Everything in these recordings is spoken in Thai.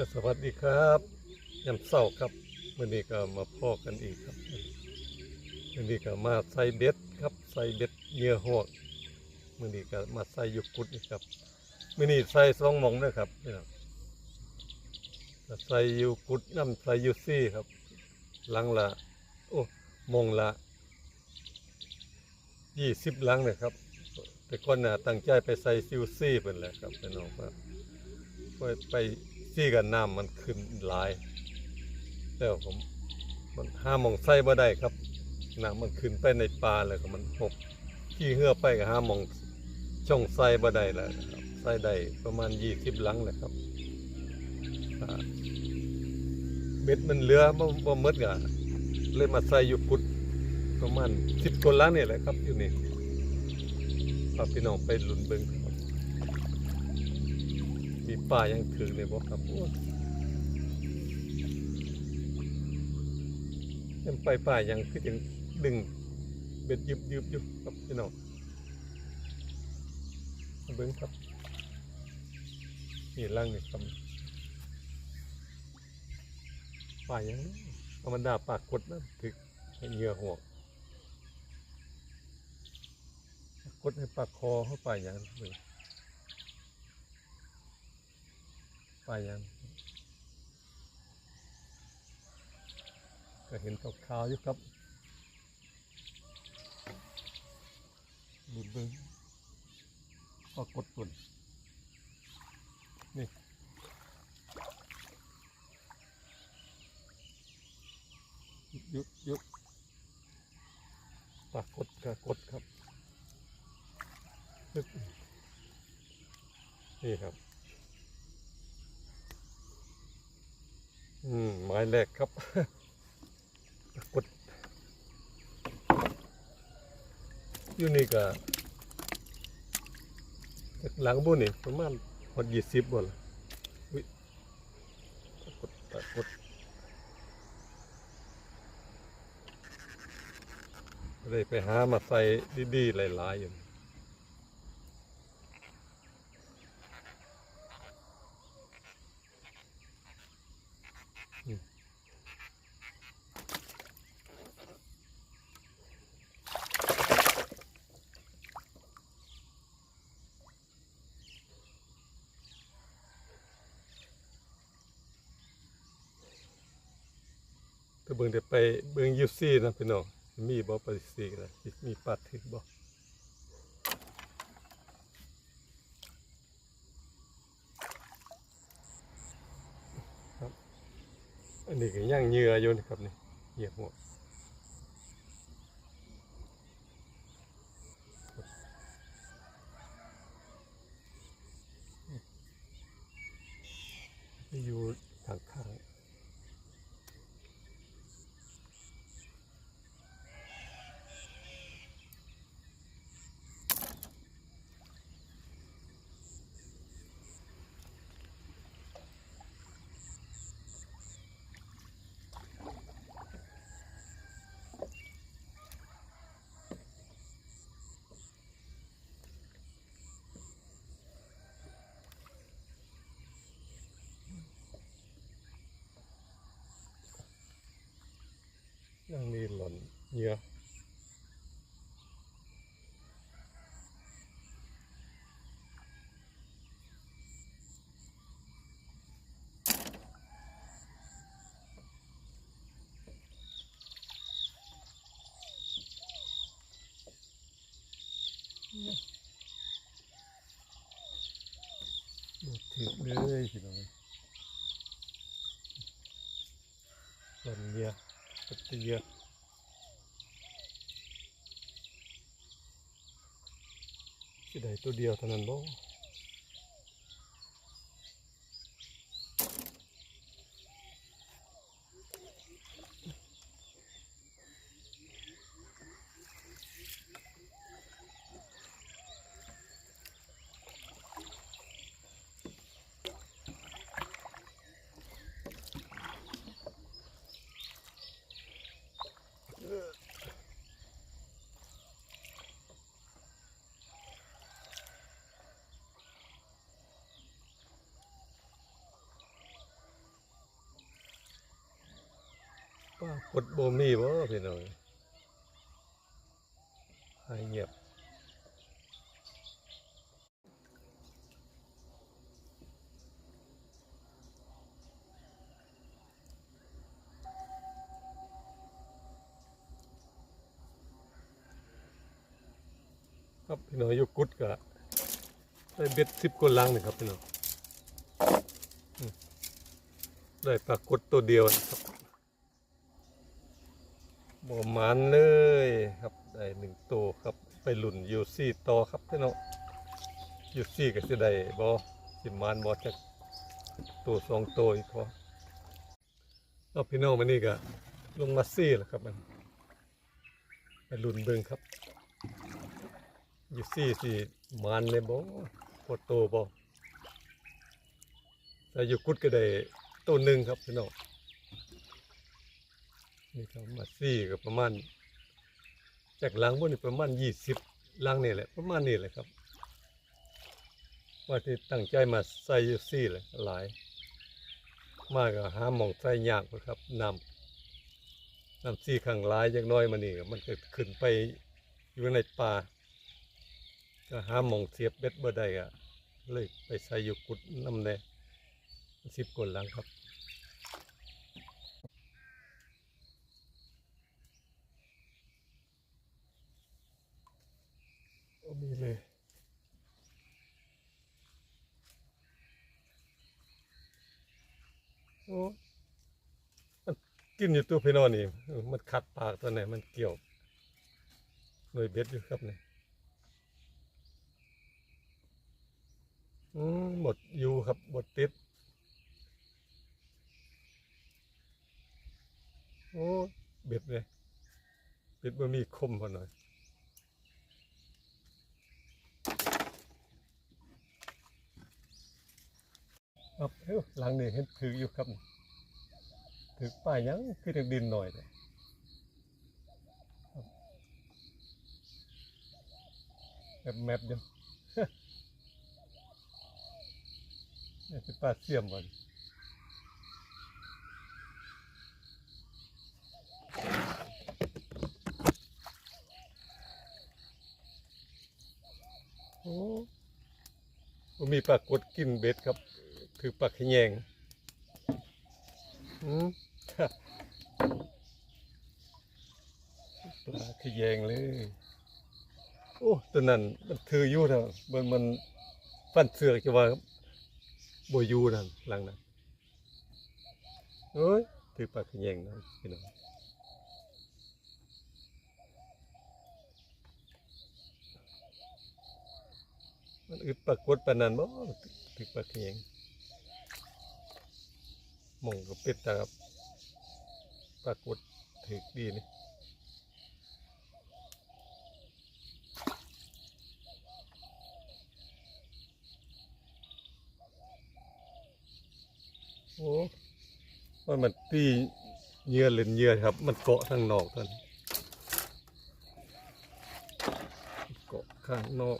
ก็สวัสดีครับยามเศร้าครับวันนี้ก็มาพ่อกันอีกครับวันนี้ก็มาใส่เบ็ดครับใส่เบ็ดเหยื่อหวกวันนี้ก็มาใส่ยุกุดนี่ครับวันนี้ใส่สองหมองนะครับพี่น้องก็ใส่ยูกุดน้ำใส่ยูซี่ครับ หลังละโอ้มองละยี่สิบลังนะครับแต่ก่อนน่ะตั้งใจไปใส่ซิวซี่เป็นแหละครับพี่น้องครับไปไป ซี่กันน้ำมันขึ้นหลายแล้วผมมันห้ามองไส้บ่ได้ครับน้ำมันขึ้นไปในปลาเลยก็มันหกขี้เหือไปกับห้ามองช่องไส้บ่ได้แล้วครับไส้ได้ประมาณยี่สิบลังแหละครับเบ็ดมันเหลือบ่บ่มดกะเลยมาใส่อยู่กุดประมาณสิบกว่าลังนี่แหละครับอยู่นี่พาพี่น้องไปลุ้นเบิ่ง มีป่ายังถึงเลยบอกครับยังไปป่ายังคือยังดึงเบ็ดยุบยุบยุบครับพี่น้องเบิ้งครับนี่ล่างนี่ครับป่ายังธรรมดาปากกดนะถึกเหงื่อหัวกดให้ปากคอเข้าไปอย่างนั้นเลย ไปยังก็เห็นขาวอยู่ครับบุญเบิ้งปรากฏตุนนี่ยุบยุบปรากฏปรากฏครับนี่ครับ อืมหมายแรกครับกดอยู่นี่ก็หลังบุญนี่ประมาณหดยี่สิบบ่ละวิกดกดเลยไปหามาใส่ดีๆหลายๆอยู่ เบิ่งได้ไปเบิ่งยูซี่นะพี่น้องมีบ่ปซีกันะมีปัดถึงบ่บอันนี้ก็ย่างเหยื่ออยู่นะครับนี่เหยื่อหัวอยู่ข้างๆยังมีหล่น เหยื่อบ่ถึกเลยพี่น้องหล่นเหยื่อปัดเหยื่อ สิได้ตัวเดียวเท่านั้นบ่ กดบ่มีบ่พี่น้องหายเงียบครับพี่น้องยู่กุดก็ได้เบ็ดสิบกว่าลังหนึ่งครับพี่น้องได้ปลากดตัวเดียวนะครับ บ่มันเลยครับได้หนึ่งตัวครับไปหลุ่นยูซี่ต่อครับพี่น้องยูซี่ก็จะได้บ่สิมันบ่จักตัวสองตัวอีกพอเอาพี่น้องมานี่ก็ลงมาซี่แล้วครับมันไปหลุ่นเบิ่งครับอยู่สี่สี่มันเลยบ่พอโตบ่แต่อยู่กุดก็ได้ตัวหนึ่งครับพี่น้อง นี่ครับมาสี่ก็ประมาณ จากหลังบนนี่ประมาณยี่สิบลังนี่แหละ ประมาณนี้แหละครับ ว่าที่ตั้งใจมาใส่อยู่สี่เลยหลาย มากก็หาหมองใส่ยากครับนำนำสี่ข้างหลายอย่างน้อยมานี่มันก็ขึ้นไปอยู่ในป่าก็หาหมองเสียบเบ็ดบ่ได้ก็เลยไปใส่อยู่กุดน้ำแน่สิบกว่าหลังครับ โอ้มีเลย โอ้ มันกินอยู่ตัวพี่น้องนี่มันขัดปากตัวไหนมันเกี่ยวหน่วยเบ็ดอยู่ครับเนี่ยหมดอยู่ครับหมดติดโอ้เบ็ดเลยเบ็ดมันมีคมพอหน่อย ครับเอ้าหลังนี่เห็นถืออยู่ครับถือป้ายยังคือถึงดินหน่อยเลยครับแมปเดียวนี่คือปลาเสียมก่อนโอ้มีปลากดกินเบ็ดครับ คือปลาขะแยงอืมปลาขยงเลย โอ้ตัวนั้นมันถืออยู่เถอะมันมันฟันเสือกจะว่าบอยู่นั่นหลังนั้นเอ้ยถือปากขยงนะพี่น้องมันอึดปรากฏปานนั้นบ่ถือปากขยง หมองก็เป็ดตาครับปรากฏถือดีนี่โอ้ว่ามันตีเหยื่อเล่นเหยื่อครับ มันเกาะทางนอกกันเกาะข้างนอก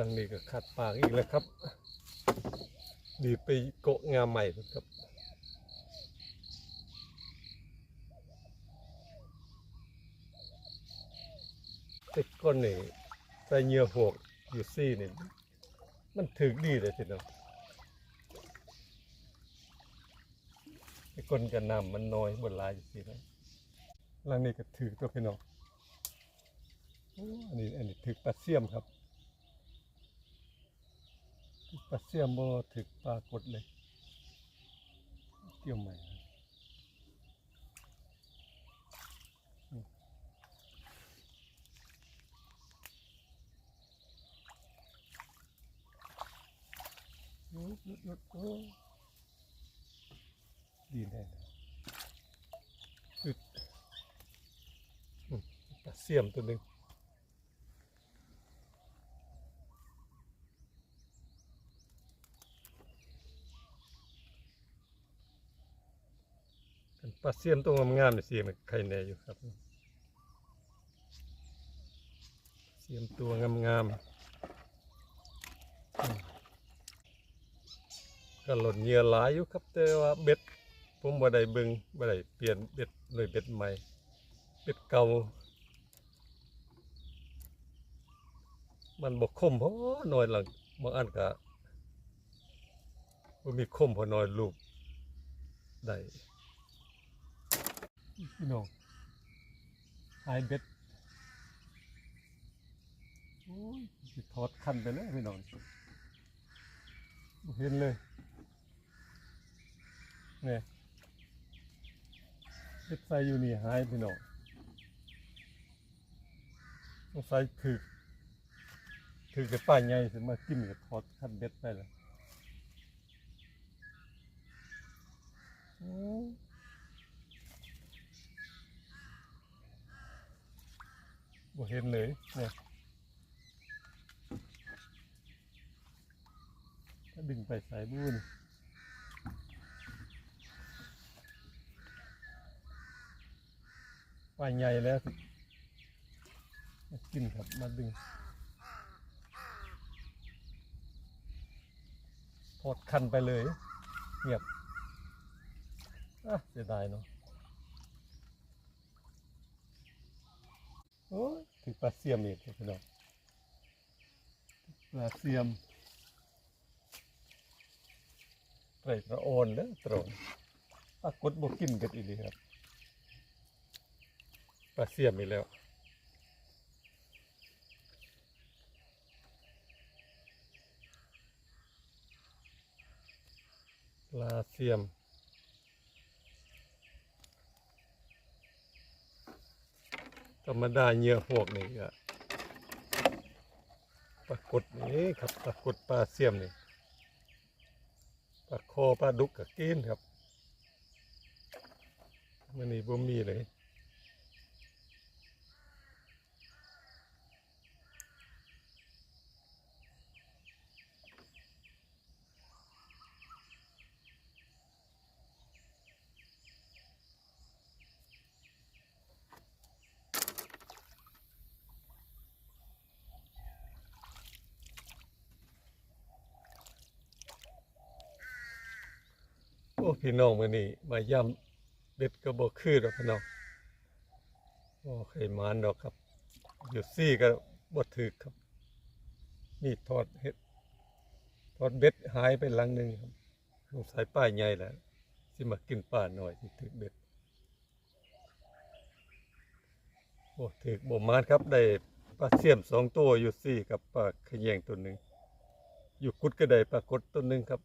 หลังนี้ก็ขัดปากอีกแล้วครับ ดีไปเกาะงามใหม่ครับแต่ก้นนี่ใส่เหยื่อหวกอยู่ซี่นี่ มันถึกดีเลยทีเดียวไอ้ก้นกันน้ำมันน้อยบนลายอยู่ซี่นะหลังนี้ก็ถือตัวพี่น้องอ้อันนี้อันนี้ถึกปลาเสียมครับ ปลาเสี่ยมบอถึกปลากดเลย เที่ยวใหม่ยุดยุดยุดโอ้ดีแน่หยุดปลาเสี่ยมตัวหนึ่ง เป็นปลาเสียมตัวงามๆเนี่ยเสียมันใครแน่อยู่ครับ เสียมตัวงามๆอืมก็หล่นเหยื่อหลายอยู่ครับ แต่ว่าเบ็ด ผมบ่ได้เบิงบ่ได้เปลี่ยนเบ็ดเลยเบ็ดใหม่เบ็ดเก่ามันบ่คมเพราะหน่อยหลังบางอันก็บ่มีคมเพอน้อยลูกได้ พี่น้องหายเบ็ดโอ้ยถอดคันไปแล้วพี่น้องเห็นเลยเนี่ยเบ็ดใส่อยู่นี่หายพี่น้องต้องใส่ถือถือกับป้ายใหญ่ถึงมากินกับถอดคันเบ็ดไปแล้วโบ่เห็นเลยเนี่ยถ้าดึงไปสายบุญปลายใหญ่แล้วมากินครับมาดึงถอดคันไปเลยเงียบอะเสียดายเนาะโอ้ย ถึงปลาเสียมอีกครับพี่น้องปลาเสียมไตรตระโอนเด้อตรงปรากฏบ่กินกันอีหลีครับปลาเสียมอีกแล้วปลาเสียม ธรรมดาเหยื่อหวกนี่ก็ปรากฏนี่ครับปรากฏปลาเสียมนี่ปลาคอปลาดุกกับกินครับมันนี่บ่มีเลย โอ้พี่น้องมื้อนี้มาย่ำเบ็ดก็บ่คือดอกพี่น้องโอ้เคมานดอกครับอยู่ซี่ก็บ่ถึกครับมีทอดเฮ็ดทอดเบ็ดหายไปหลังหนึ่งครับสงสัยป้ายใหญ่แหล้วสิมากินป้าหน่อยที่ถึกเบ็ดโอ้ถึกบ่มานครับได้ปลาเสียมสองตัวอยู่ซี่กับปลาขยงตัวหนึ่งอยู่กุดก็ได้ปลากดตัวหนึ่งครับ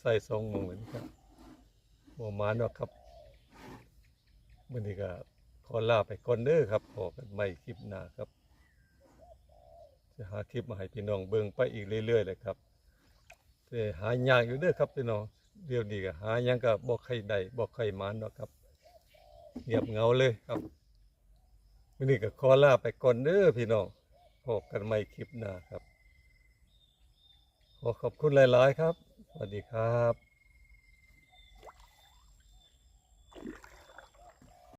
ใส่สองมองเหมือนกัน บ่มานาะครับมื้อนี้ก็ขอลาไปก่อนเด้อครับพอกันใหม่คลิปหน้าครับ จะหาคลิปมาให้พี่น้องเบิ่งไปอีกเรื่อยๆเลยครับแต่หายากอยู่เด้อครับพี่น้องเดี๋ยวนี้ก็หายังก็บ่ใครได้บ่ใครมานเนาะครับเงียบเงาเลยครับมื้อนี้ก็ขอลาไปก่อนเด้อพี่น้องพบกันใหม่คลิปหน้าครับ ขอขอบคุณหลาย ๆ ครับ สวัสดีครับ